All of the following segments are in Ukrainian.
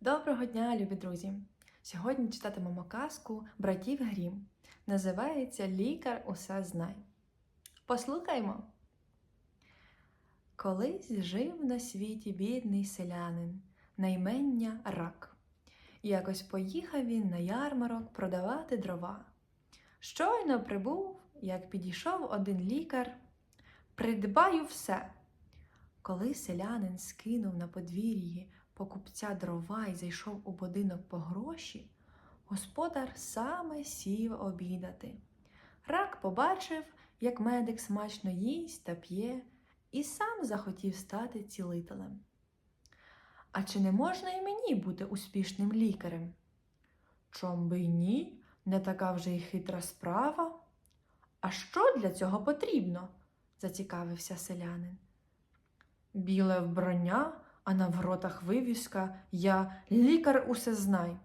Доброго дня, любі друзі! Сьогодні читатимемо казку братів Грім. Називається Лікар усе знай. Послухаймо. Колись жив на світі бідний селянин, наймення рак. Якось поїхав він на ярмарок продавати дрова. Щойно прибув, як підійшов один лікар. Придбаю все. Коли селянин скинув на подвір'ї покупця дрова й зайшов у будинок по гроші, господар саме сів обідати. Рак побачив, як медик смачно їсть та п'є, і сам захотів стати цілителем. А чи не можна і мені бути успішним лікарем? Чом би й ні, не така вже й хитра справа. А що для цього потрібно? зацікавився селянин. Біле вбрання, а на воротах вивіска Я лікар усе знай.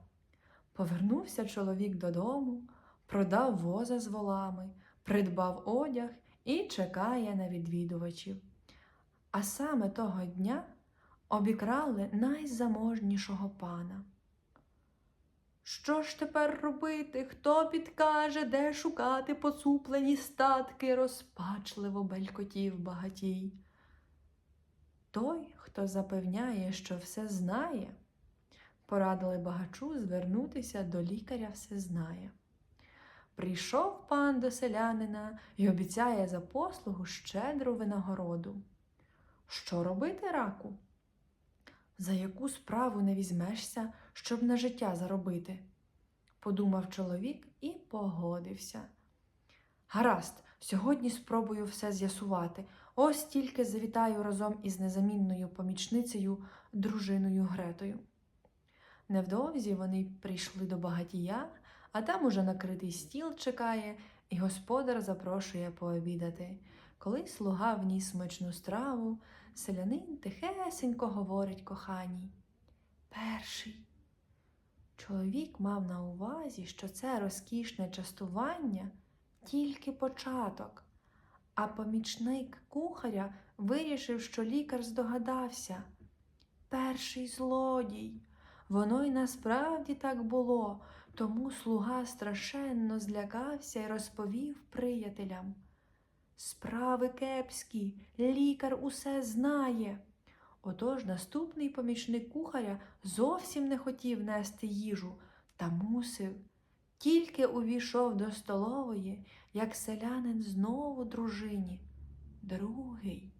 Повернувся чоловік додому, продав воза з волами, придбав одяг і чекає на відвідувачів. А саме того дня обікрали найзаможнішого пана. Що ж тепер робити? Хто підкаже, де шукати поцуплені статки, розпачливо белькотів багатій. Той, хто запевняє, що все знає, порадили багачу звернутися до лікаря все знає. Прийшов пан до селянина і обіцяє за послугу щедру винагороду. Що робити, раку? За яку справу не візьмешся, щоб на життя заробити? подумав чоловік і погодився. Гаразд, сьогодні спробую все з'ясувати. Ось тільки завітаю разом із незамінною помічницею, дружиною Гретою. Невдовзі вони прийшли до багатія, а там уже накритий стіл чекає, і господар запрошує пообідати. Коли слуга вніс смачну страву, селянин тихесенько говорить коханій. Перший. Чоловік мав на увазі, що це розкішне частування тільки початок. А помічник кухаря вирішив, що лікар здогадався. Перший злодій. Воно й насправді так було, тому слуга страшенно злякався і розповів приятелям. Справи кепські, лікар усе знає. Отож наступний помічник кухаря зовсім не хотів нести їжу та мусив. Тільки увійшов до столової, як селянин знову дружині. Другий.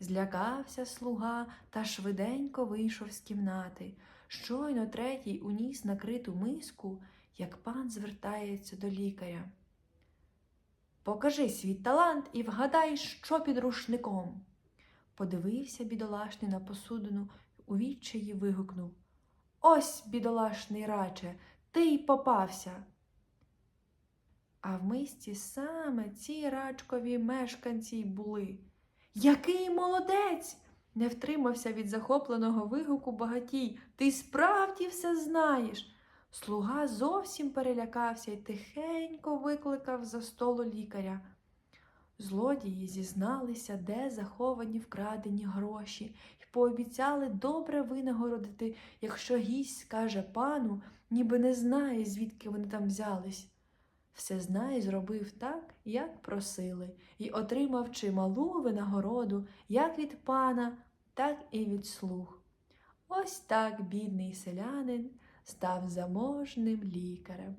Злякався слуга та швиденько вийшов з кімнати. Щойно третій уніс накриту миску, як пан звертається до лікаря. Покажи свій талант і вгадай, що під рушником. Подивився бідолашний на посудину, у відчаї вигукнув Ось, бідолашний раче, ти й попався. А в мисті саме ці рачкові мешканці й були. Який молодець! не втримався від захопленого вигуку багатій. Ти справді все знаєш. Слуга зовсім перелякався і тихенько викликав за столу лікаря. Злодії зізналися, де заховані вкрадені гроші, і пообіцяли добре винагородити, якщо гість скаже пану, ніби не знає, звідки вони там взялись. Все знає, зробив так, як просили, і отримав чималу винагороду як від пана, так і від слуг. Ось так бідний селянин став заможним лікарем.